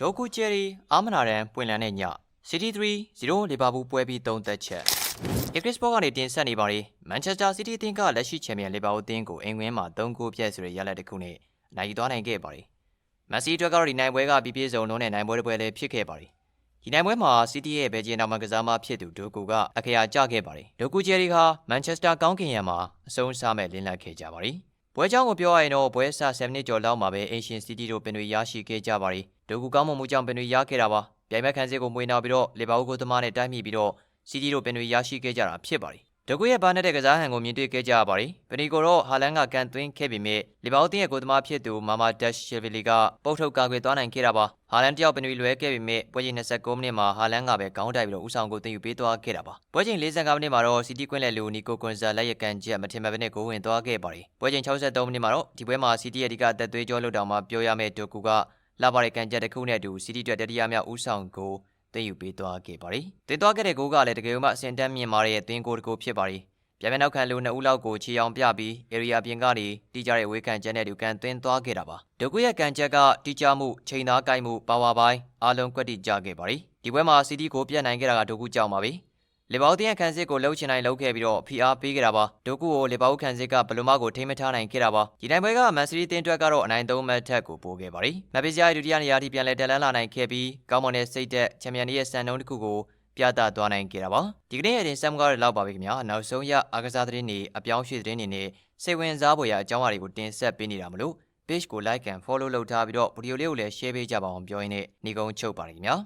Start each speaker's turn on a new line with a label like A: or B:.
A: ဒိုကူဂျယ်ရီအာမနာရန်ပွင့်လန်းတဲ့ည City 3-0လီဗာပူးပွဲပြီး3သက်ချက် English Sport ကနေတင်ဆက်နေပါရီ Manchester City အသင်းကလက်ရှိချန်ပီယံလီဗာပူးအသင်းကိုအင်္ဂွင်းမှာ3ဂိုးပြတ်ဆိုတဲ့ရလဒ်တစ်ခုနဲ့နိုင်ယူသွားနိုင်ခဲ့ပါရီမန်စီအတွက်ကတော့ဒီနိုင်ပွဲကပြပြစုံလုံးနဲ့နိုင်ပွဲတစ်ပွဲလည်းဖြစ်ခဲ့ပါရီဒီနိုင်ပွဲမှာ City ရဲ့ဘယ်ဂျီနောက်မှကစားမဖြစ်သူဒိုကူကအခရာကျခဲ့ပါရီဒိုကူဂျယ်ရီဟာ Manchester ကောင်းကင်ယံမှာအဆုံးစားမဲ့လင်းလက်ခဲ့ကြပါရီ ပွဲကြောင်းကိုပြောရရင်တော့ပွဲစ7မိနစ်ကျော်လောက်မှာပဲအင်ရှင်စီးတီးတို့ပင်တွေရရှိခဲ့ကြပါတယ်ဒုကူကောင်းမွန်မှုကြောင့်ပင်တွေရခဲ့တာပါပြိုင်ဘက်ခန်းစစ်ကိုမွေးနောက်ပြီးတော့လီဗာပူးကိုသမားနဲ့တိုက်မိပြီးတော့စီးတီးတို့ပင်တွေရရှိခဲ့ကြတာဖြစ်ပါတယ် ဒိုကူရဲ့ဘာနဲ့တဲ့ကစားဟန်ကိုမြင်တွေ့ခဲ့ကြရပါရီပင်ဒီကိုတော့ဟာလန်ကကန်သွင်းခဲ့ပေမဲ့လီဗာပူးတင်းရဲ့ကိုသမားဖြစ်သူမာမာဒက်ရှယ်ဗီလီကပုတ်ထုတ်ကာကွယ်သွားနိုင်ခဲ့တာပါဟာလန်တယောက်ပင်တွေလွဲခဲ့ပေမဲ့ပွဲချိန်29မိနစ်မှာဟာလန်ကပဲခေါင်းတိုက်ပြီးတော့ဦးဆောင်ကိုတင်ယူပေးသွားခဲ့တာပါပွဲချိန်45မိနစ်မှာတော့ City ကွင်းလက်လူနီကိုကွန်ဆာလက်ရကန်ချက်မထင်မှတ်ဘဲနဲ့ဂိုးဝင်သွားခဲ့ပါရီပွဲချိန်63မိနစ်မှာတော့ဒီပွဲမှာ City ရဲ့အဓိကအသက်သွေးကြောလှုပ်တောင်မှာပြောရမယ့်ဒိုကူကလာပါတဲ့ကန်ချက်တစ်ခုနဲ့အတူ City အတွက်တတိယမြောက်ဦးဆောင်ကို တင်ယူပေးသွားခဲ့ပါရီတင်သွားခဲ့တဲ့ဂိုးကလည်းတကယ်မှအစင်တန်းမြင့်မာတဲ့အသင်းဂိုးတစ်ခုဖြစ်ပါရီပြန်ပြန်နောက်ခံလူနှစ်ဦးလောက်ကိုခြေအောင်ပြပြီး area ပြင်ကနေတီးကြတဲ့ဝေးကန်ချက်နဲ့တူကန်သွင်းသွားခဲ့တာပါဒုကုရဲ့ကန်ချက်ကတီးကြမှုချိန်သားကိုက်မှုပါဝါပိုင်းအားလုံးကွက်တိကြခဲ့ပါရီဒီပွဲမှာ CD ကိုပြတ်နိုင်ခဲ့တာကဒုကုကြောက်ပါပြီ လီဗာပူးတင်းရဲ့ခံစစ်ကိုလှုပ်ချင်တိုင်းလှုပ်ခဲ့ပြီးတော့ဖိအားပေးခဲ့တာပါဒုကုကိုလီဗာပူးခံစစ်ကဘလိုမကိုထိမ့်မထားနိုင်ခဲ့တာပါဒီနိုင်ပွဲကမန်စီးတီးတင်းအတွက်ကတော့အနိုင်သုံးမှတ်ထက်ကိုပိုးခဲ့ပါရီမပစ္စည်းရဲ့ဒုတိယနေရာထိပြန်လဲတက်လန်းလာနိုင်ခဲ့ပြီးကောင်းမွန်တဲ့စိတ်သက်ချန်ပီယံရဲ့စံနှုန်းတစ်ခုကိုပြသသွားနိုင်ခဲ့တာပါဒီကနေ့ရဲ့တင်ဆက်မှုကတော့လောက်ပါပြီခင်ဗျာနောက်ဆုံးရအားကစားသတင်းတွေအပြောင်းရွှေ့သတင်းတွေနဲ့စိတ်ဝင်စားဖွယ်ရာအကြောင်းအရာတွေကိုတင်ဆက်ပေးနေတာမလို့ page ကို like and follow လုပ်ထားပြီးတော့ဗီဒီယိုလေးကိုလည်း share ပေးကြပါအောင်ပြောရင်းနဲ့ညီကုန်းချုပ်ပါရခင်ဗျာ